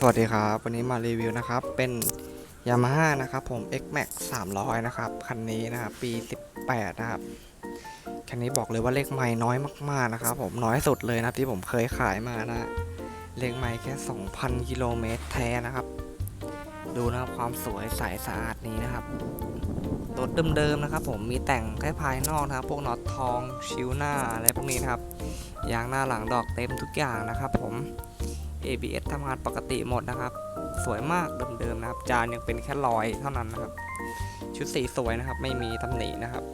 สวัสดีครับ วันนี้มารีวิวนะครับ เป็น Yamaha นะครับผม X Max 300 นะครับ คันนี้นะครับ ปี 18 นะครับ คันนี้บอกเลยว่าเลขไม้น้อยมาก ๆ นะครับผมน้อยสุดเลยนะที่ผมเคยขายมานะ เลขไม้แค่ 2,000 กิโลเมตรแท้นะครับ ดูนะครับความสวยใสสะอาดนี้นะครับรถเดิมๆนะครับผมมีแต่งแค่ภายนอกนะครับ พวกน็อตทองชิวหน้าอะไรพวกนี้นะครับยางหน้าหลังดอกเต็มทุกอย่างนะครับผม ABS ทำงานปกติหมดนะครับ สวยมากเดิมๆนะครับ จานยังเป็นแค่รอยเท่านั้นนะครับ ชุดสีสวยนะครับ ไม่มีตำหนินะครับ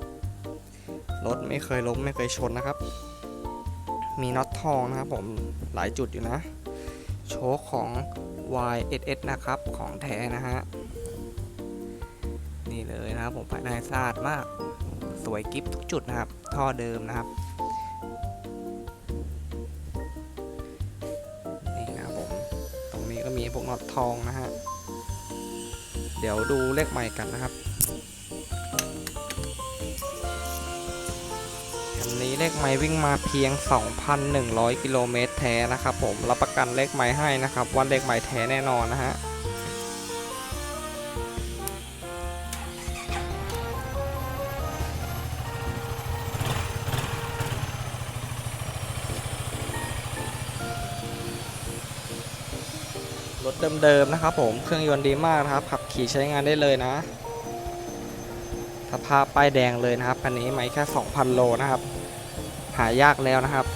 รถไม่เคยล้มไม่เคยชนนะครับ มีน็อตทองนะครับผมหลายจุดอยู่นะ โชคของ YSS นะครับของแท้นะฮะ นี่เลยนะครับผมภายในสะอาดมาก สวยกิฟทุกจุดนะครับ ท่อเดิมนะครับ ก็มีพวกน็อตทองนะฮะ เดี๋ยวดูเลขใหม่กันนะครับคันนี้เลขใหม่วิ่งมาเพียง 2,100 กิโลเมตรแท้นะครับผม รับประกันเลขใหม่ให้นะครับว่าเลขใหม่แท้แน่นอนนะฮะ รถเดิมๆนะครับผมเครื่องยนต์ดีมากนะครับขับขี่ใช้งานได้เลยนะสภาพป้ายแดงเลยนะครับคันนี้ไม่แค่ 2,000 โลนะครับ หายากแล้วนะครับ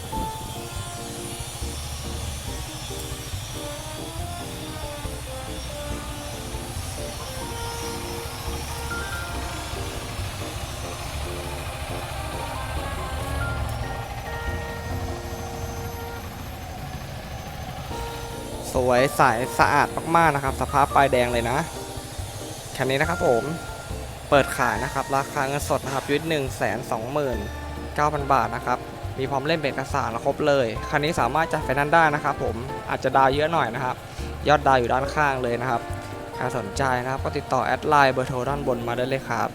วยใสสะอาดมากๆนะครับ สภาพป้ายแดงเลยนะคันนี้นะครับผมเปิดขายนะครับ ราคาเงินสดนะครับยุทธหนึ่งแสนสองหมื่นเก้าพันบาทนะครับมีพร้อมเล่มเป็นเอกสารครบเลยคันนี้สามารถจัดไฟแนนซ์ได้นะครับ ผมอาจจะดาวเยอะหน่อยนะครับ ยอดดาวอยู่ด้านข้างเลยนะครับใครสนใจนะครับก็ติดต่อแอดไลน์เบอร์โทรด้านบนมาได้เลยครับ